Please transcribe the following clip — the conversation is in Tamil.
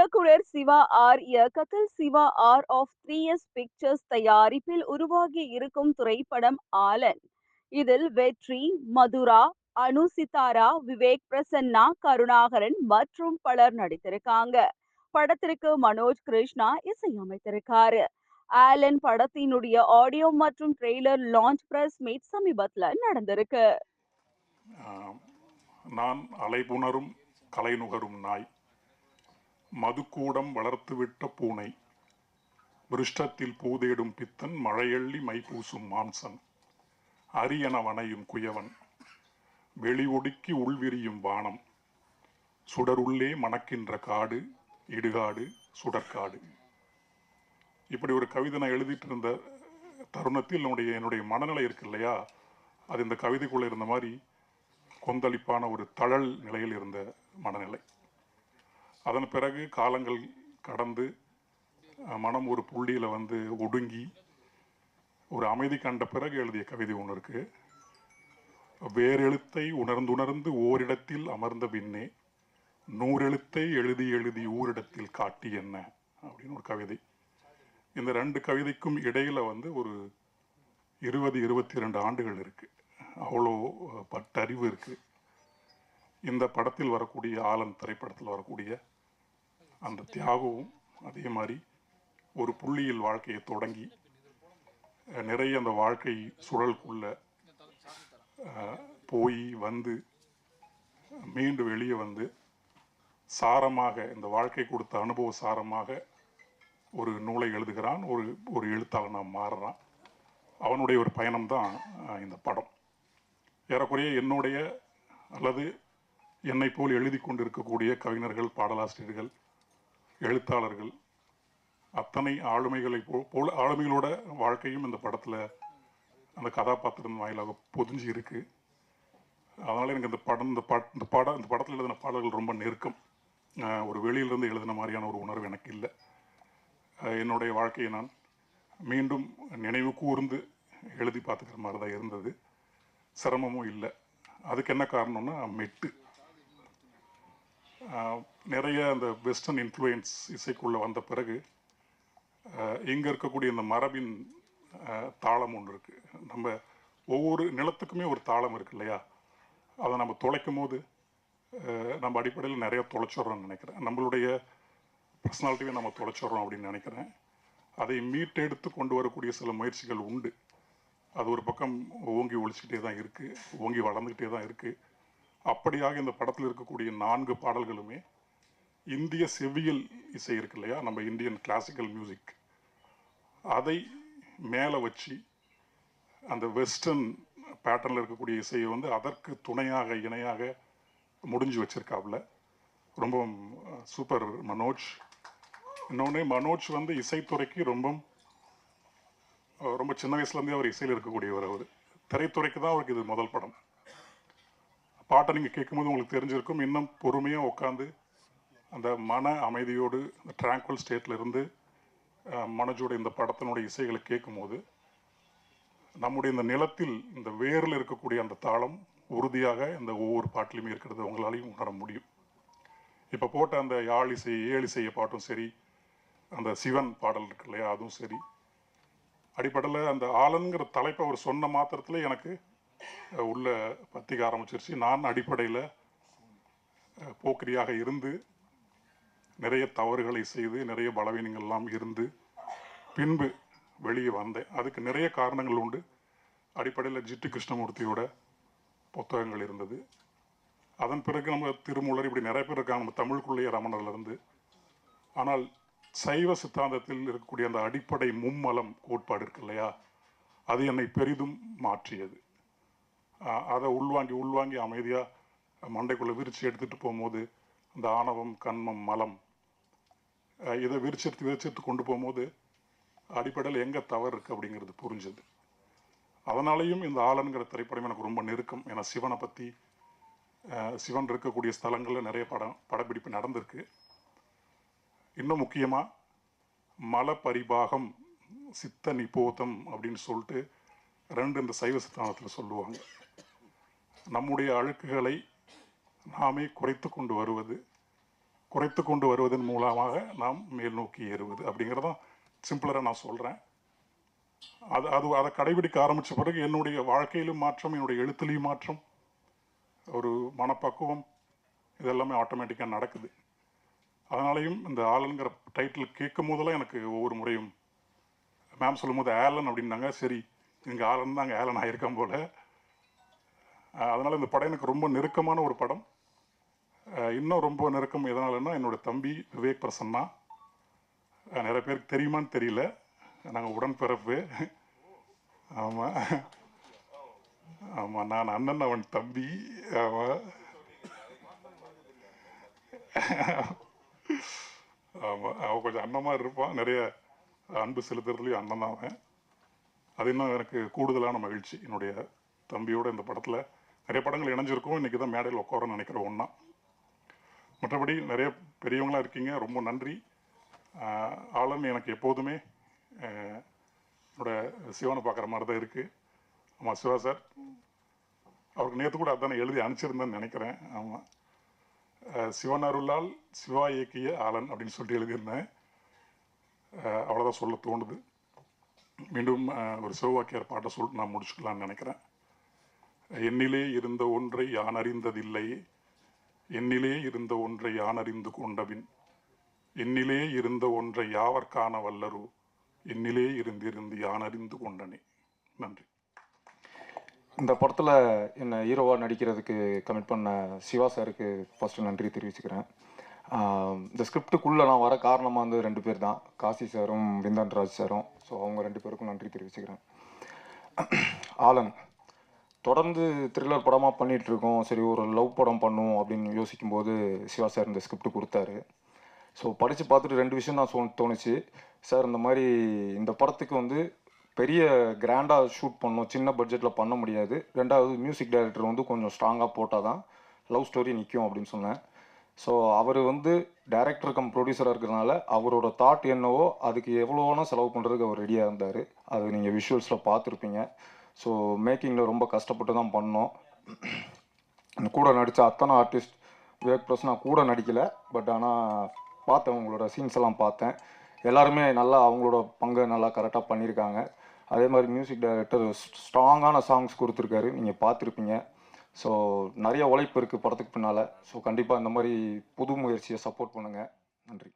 இயக்குனர் சிவா ஆர் இயக்கத்தில் Siva R of three S pictures தயாரிப்பில் உருவாகி இருக்கும் திரைப்படம் ஆலன். இதில் வெற்றி மதுரா அனு சித்தாரா விவேக் பிரசன்னா கருணாகரன் மற்றும் பலர் நடித்திருக்காங்க. படத்திற்கு மனோஜ் கிருஷ்ணா இசையமைத்திருக்காரு. ஆலன் படத்தினுடைய ஆடியோ மற்றும் ட்ரெய்லர் லான்ச் பிரஸ் மீட் சமீபத்தில் நடந்திருக்கு. நான் அலைபுணரும் கலைநுகரும் நாய். மதுக்கூடம் வளர்த்துவிட்ட பூனை. விருஷ்டத்தில் பூதேடும் பித்தன் மழையள்ளி மைபூசும் மாம்சன். அரியன வனையும் குயவன். வெளி ஒடுக்கி உள்விரியும் வானம். சுடருள்ளே மணக்கின்ற காடு இடுகாடு சுடற்காடு. இப்படி ஒரு கவிதை நான் எழுதிட்டு இருந்த தருணத்தில் என்னுடைய என்னுடைய மனநிலை இருக்கு இல்லையா? அது இந்த கவிதைக்குள்ளே இருந்த மாதிரி கொந்தளிப்பான ஒரு தழல் நிலையில் இருந்த மனநிலை. அதன் பிறகு காலங்கள் கடந்து மனம் ஒரு புள்ளியில் வந்து ஒடுங்கி ஒரு அமைதி கண்ட பிறகு எழுதிய கவிதை ஒன்று இருக்கு. வேறெழுத்தை உணர்ந்துணர்ந்து ஓரிடத்தில் அமர்ந்த பின்னே நூறெழுத்தை எழுதி எழுதி ஊரிடத்தில் காட்டி என்ன? அப்படின்னு ஒரு கவிதை. இந்த ரெண்டு கவிதைக்கும் இடையில் வந்து ஒரு இருபது இருபத்தி ரெண்டு ஆண்டுகள் இருக்குது அவ்வளோ பட்டறிவு இருக்குது இந்த படத்தில் வரக்கூடிய ஆலன் திரைப்படத்தில் வரக்கூடிய அந்த தியாகமும் அதே மாதிரி ஒரு புள்ளியில் வாழ்க்கையை தொடங்கி நிறைய அந்த வாழ்க்கை சுழலுக்குள்ள போய் வந்து மீண்டும் வெளியே வந்து சாரமாக இந்த வாழ்க்கை கொடுத்த அனுபவ சாரமாக ஒரு நூலை எழுதுகிறான். ஒரு ஒரு எழுத்தாளனாக மாறுறான் அவனுடைய ஒரு பயணம்தான் இந்த படம். ஏறக்குறைய என்னுடைய அல்லது என்னை போல் எழுதி கொண்டிருக்கக்கூடிய கவிஞர்கள் பாடலாசிரியர்கள் எழுத்தாளர்கள் அத்தனை ஆளுமைகளை போ போல ஆளுமைகளோட வாழ்க்கையும் இந்த படத்தில் அந்த கதாபாத்திரம் வாயிலாக பொதிஞ்சு இருக்குது அதனால் எனக்கு இந்த படம் இந்த பாட் இந்த படம் இந்த படத்தில் எழுதின பாடல்கள் ரொம்ப நெருக்கம். ஒரு வெளியிலிருந்து எழுதின மாதிரியான ஒரு உணர்வு எனக்கு இல்லை. என்னுடைய வாழ்க்கையை நான் மீண்டும் நினைவு கூர்ந்து எழுதி பார்த்துக்கிற மாதிரி தான் இருந்தது. சிரமமும் இல்லை. அதுக்கு என்ன காரணம்னா மெட்டு. நிறைய அந்த வெஸ்டர்ன் இன்ஃப்ளூயன்ஸ் இசைக்குள்ளே வந்த பிறகு இங்கே இருக்கக்கூடிய இந்த மரபின் தாளம் ஒன்று இருக்குது நம்ம ஒவ்வொரு நிலத்துக்குமே ஒரு தாளம் இருக்கு இல்லையா? அதை நம்ம தொலைக்கும் போது நம்ம அடிப்படையில் நிறையா தொலைச்சிட்றோம்னு நினைக்கிறேன். நம்மளுடைய பர்சனாலிட்டியை நம்ம தொலைச்சிட்றோம் அப்படின்னு நினைக்கிறேன். அதை மீட்டெடுத்து கொண்டு வரக்கூடிய சில முயற்சிகள் உண்டு. அது ஒரு பக்கம் ஓங்கி ஒழிச்சிக்கிட்டே தான் இருக்குது ஓங்கி வளர்ந்துக்கிட்டே தான் இருக்குது அப்படியாக இந்த படத்தில் இருக்கக்கூடிய நான்கு பாடல்களுமே இந்திய செவ்வியல் இசை இருக்கு இல்லையா? நம்ம இந்தியன் கிளாசிக்கல் மியூசிக் அதை மேலே வச்சு அந்த வெஸ்டர்ன் பேட்டர்னில் இருக்கக்கூடிய இசையை வந்து அதற்கு துணையாக இணையாக முடிஞ்சு வச்சுருக்காப்புல. ரொம்ப சூப்பர் மனோஜ். இன்னொன்று மனோஜ் வந்து இசைத்துறைக்கு ரொம்ப ரொம்ப சின்ன வயசுலேருந்தே அவர் இசையில் இருக்கக்கூடியவர் அவர். திரைத்துறைக்கு தான் அவருக்கு இது முதல் படம். பாட்டை நீங்கள் கேட்கும்போது உங்களுக்கு தெரிஞ்சிருக்கும். இன்னும் பொறுமையாக உட்காந்து அந்த மன அமைதியோடு அந்த ட்ராங்குவல் ஸ்டேட்டில் இருந்து மனஜோட இந்த படத்தினுடைய இசைகளை கேட்கும்போது நம்முடைய இந்த நிலத்தில் இந்த வேரில் இருக்கக்கூடிய அந்த தாளம் உறுதியாக இந்த ஒவ்வொரு பாட்டிலையுமே இருக்கிறது. உங்களாலையும் உணர முடியும். இப்போ போட்ட அந்த யாழ் இசை ஏழு இசைய பாட்டும் சரி அந்த சிவன் பாடல் இருக்கு இல்லையா அதுவும் சரி. அடிப்படையில் அந்த ஆலன்கிற தலைப்பை அவர் சொன்ன மாத்திரத்தில் எனக்கு உள்ள பத்திக்க ஆரம்பிச்சிருச்சு. நான் அடிப்படையில் போக்கிரியாக இருந்து நிறைய தவறுகளை செய்து நிறைய பலவீனங்கள் எல்லாம் இருந்து பின்பு வெளியே வந்தேன். அதுக்கு நிறைய காரணங்கள் உண்டு. அடிப்படையில் ஜிட்டு கிருஷ்ணமூர்த்தியோட புத்தகங்கள் இருந்தது. அதன் பிறகு நம்ம திருமூலர் இப்படி நிறைய பேர் இருக்காங்க. நம்ம தமிழுக்குள்ளேயே ரமணர்லேருந்து ஆனால் சைவ சித்தாந்தத்தில் இருக்கக்கூடிய அந்த அடிப்படை மும்மலம் கோட்பாடு இருக்கு இல்லையா? அது என்னை பெரிதும் மாற்றியது. அதை உள்வாங்கி உள்வாங்கி அமைதியாக மண்டைக்குள்ளே விரித்து எடுத்துகிட்டு போகும்போது அந்த ஆணவம் கண்மம் மலம் இதை விரிச்செடுத்து விரிச்செடுத்து கொண்டு போகும்போது அடிப்படையில் எங்கே தவறு இருக்குது அப்படிங்கிறது புரிஞ்சுது. அதனாலேயும் இந்த ஆலன்கிற திரைப்படம் எனக்கு ரொம்ப நெருக்கம். ஏன்னா சிவனை பற்றி சிவன் இருக்கக்கூடிய ஸ்தலங்களில் நிறைய படம் படப்பிடிப்பு நடந்திருக்கு. இன்னும் முக்கியமாக மல பரிபாகம் சித்த நிபோதம் அப்படின்னு சொல்லிட்டு ரெண்டு இந்த சைவ சித்தாந்தத்தில் சொல்லுவாங்க. நம்முடைய அழுக்குகளை நாமே குறைத்து கொண்டு வருவது குறைத்து கொண்டு வருவதன் மூலமாக நாம் மேல் நோக்கி ஏறுவது அப்படிங்கிறதான் சிம்பிளராக நான் சொல்கிறேன் அது அது அதை கடைபிடிக்க ஆரம்பித்த பிறகு என்னுடைய வாழ்க்கையிலும் மாற்றம் என்னுடைய எழுத்துலையும் மாற்றம் ஒரு மனப்பக்குவம் இதெல்லாமே ஆட்டோமேட்டிக்காக நடக்குது. அதனாலையும் இந்த ஆலன்கிற டைட்டில் கேட்கும் போதெல்லாம் எனக்கு ஒவ்வொரு முறையும் மேம் சொல்லும்போது ஆலன் அப்படின்னாங்க. சரி இங்கே ஆலன் தான் அங்கே ஆலன் ஆகியிருக்கேன் போல். அதனால் இந்த படம் எனக்கு ரொம்ப நெருக்கமான ஒரு படம். இன்னும் ரொம்ப நெருக்கம் எதனாலன்னா என்னோடய தம்பி விவேக் பிரசன்னா. நிறைய பேருக்கு தெரியுமான்னு தெரியல. நாங்கள் உடன்பிறப்பு. ஆமாம் ஆமாம் நான் அண்ணன் அவன் தம்பி. ஆமாம் ஆமாம் அவன் கொஞ்சம் அண்ணமாக இருப்பான். நிறைய அன்பு செலுத்துறதுலையும் அண்ணன் தான் அவன். அது இன்னும் எனக்கு கூடுதலான மகிழ்ச்சி. என்னுடைய தம்பியோட இந்த படத்தில் நிறைய படங்கள் இணைஞ்சிருக்கும். இன்றைக்கி தான் மேடையில் உட்காரன்னு நினைக்கிற ஒன்றா மற்றபடி நிறைய பெரியவங்களா இருக்கீங்க. ரொம்ப நன்றி. ஆஹ் ஆலன் எனக்கு எப்போதுமே என்னோடய என்னோட சிவனை பார்க்குற மாதிரி தான் இருக்குது ஆமாம் சிவா சார். அவருக்கு நேற்று கூட அதானே எழுதி அனுப்பிச்சிருந்தேன்னு நினைக்கிறேன். ஆமாம் சிவன் அருளால் சிவா இயக்கிய ஆலன் அப்படின்னு சொல்லிட்டு எழுதியிருந்தேன். அவ்வளோதான் சொல்ல தோணுது. மீண்டும் ஒரு சிவவாக்கியார் பாட்டை சொல்லிட்டு நான் முடிச்சுக்கலாம்னு நினைக்கிறேன். என்னிலே இருந்த ஒன்றை யான் அறிந்ததில்லை? என்னிலே இருந்த ஒன்றை யான் அறிந்து கொண்டபின்? என்னிலே இருந்த ஒன்றை யாவர் வல்லரோ? என்னிலே இருந்திருந்து யான் அறிந்து கொண்டனே? நன்றி. இந்த படத்தில் என்னை ஹீரோவாக நடிக்கிறதுக்கு கமிட் பண்ண சிவா சாருக்கு ஃபஸ்ட்டு நன்றி தெரிவிச்சுக்கிறேன். இந்த ஸ்கிரிப்டுக்குள்ளே நான் வர காரணமாக வந்து ரெண்டு பேர் தான். காசி சாரும் விந்தன் ராஜ் சாரும். ஸோ அவங்க ரெண்டு பேருக்கும் நன்றி தெரிவிச்சுக்கிறேன். ஆலன். தொடர்ந்து த்ரில்லர் படமாக பண்ணிகிட்டு இருக்கோம் சரி ஒரு லவ் படம் பண்ணும் அப்படின்னு யோசிக்கும்போது சிவா சார் இந்த ஸ்கிரிப்ட் கொடுத்தாரு. ஸோ படித்து பார்த்துட்டு ரெண்டு விஷயம் நான் சொ தோணுச்சு. சார் இந்த மாதிரி இந்த படத்துக்கு வந்து பெரிய கிராண்டாக ஷூட் பண்ணோம் சின்ன பட்ஜெட்டில் பண்ண முடியாது. ரெண்டாவது மியூசிக் டைரக்டர் வந்து கொஞ்சம் ஸ்ட்ராங்காக போட்டால் தான் லவ் ஸ்டோரி நிற்கும் அப்படின்னு சொன்னேன். ஸோ அவர் வந்து டைரக்டர் கம் ப்ரொடியூசராக இருக்கிறதுனால அவரோட தாட் என்னவோ அதுக்கு எவ்வளோனா செலவு பண்ணுறதுக்கு அவர் ரெடியாக இருந்தார். அது நீங்கள் விஷுவல்ஸில் பார்த்துருப்பீங்க. ஸோ மேக்கிங்கில் ரொம்ப கஷ்டப்பட்டு தான் பண்ணோம். கூட நடித்த அத்தனை ஆர்டிஸ்ட் விவேக் ப்ளஸ் நான் கூட நடிக்கலை. பட் ஆனால் பார்த்தேன் உங்களோட சீன்ஸ் எல்லாம் பார்த்தேன். எல்லாருமே நல்லா அவங்களோட பங்கை நல்லா கரெக்டாக பண்ணியிருக்காங்க. அதே மாதிரி மியூசிக் டைரக்டர் ஸ்ட்ராங்கான சாங்ஸ் கொடுத்துருக்காரு. நீங்கள் பார்த்துருப்பீங்க. ஸோ நிறைய உழைப்பு இருக்குது படத்துக்கு பின்னால். ஸோ கண்டிப்பாக இந்த மாதிரி புது முயற்சியை சப்போர்ட் பண்ணுங்கள் நன்றி.